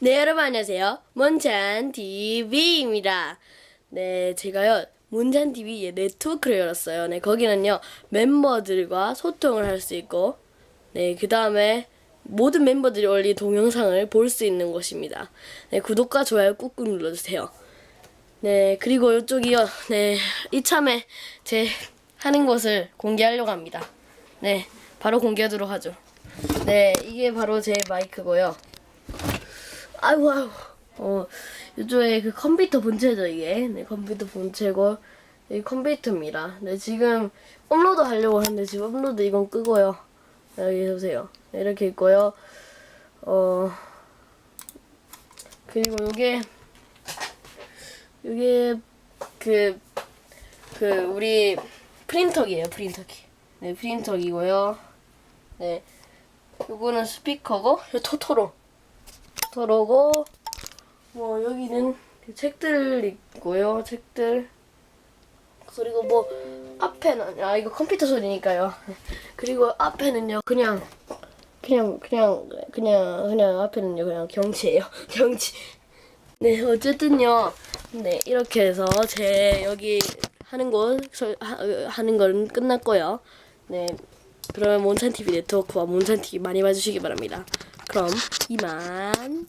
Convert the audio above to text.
네, 여러분 안녕하세요. 문찬 TV입니다. 네, 제가요. 문찬 TV의 네트워크를 열었어요. 네, 거기는요. 멤버들과 소통을 할 수 있고 네, 그다음에 모든 멤버들이 올린 동영상을 볼 수 있는 곳입니다. 네, 구독과 좋아요 꾹꾹 눌러 주세요. 네, 그리고 이쪽이요. 네, 이참에 제 하는 것을 공개하려고 합니다. 네, 바로 공개하도록 하죠. 네, 이게 바로 제 마이크고요. 아이고 아이고. 어 이쪽에 그 컴퓨터 본체죠 이게. 네 컴퓨터 본체고 이 컴퓨터입니다. 네 지금 업로드 하려고 하는데 지금 업로드 이건 끄고요. 네, 여기 보세요. 네, 이렇게 있고요. 어 그리고 요게 요게 그그 우리 프린터기예요 프린터기. 네 프린터기고요. 네 요거는 스피커고 요 토토로 토토로고 뭐 여기는 책들 있고요 책들. 그리고 뭐 앞에는 아 이거 컴퓨터 소리니까요. 그리고 앞에는요 그냥 그냥 그냥 그냥 그냥 앞에는요 그냥 경치예요. 경치. 네 어쨌든요. 네 이렇게 해서 제 여기 하는 곳 하는 건 끝났고요. 네 그러면 몬찬 TV 네트워크와 몬찬 TV 많이 봐주시기 바랍니다 그럼 이만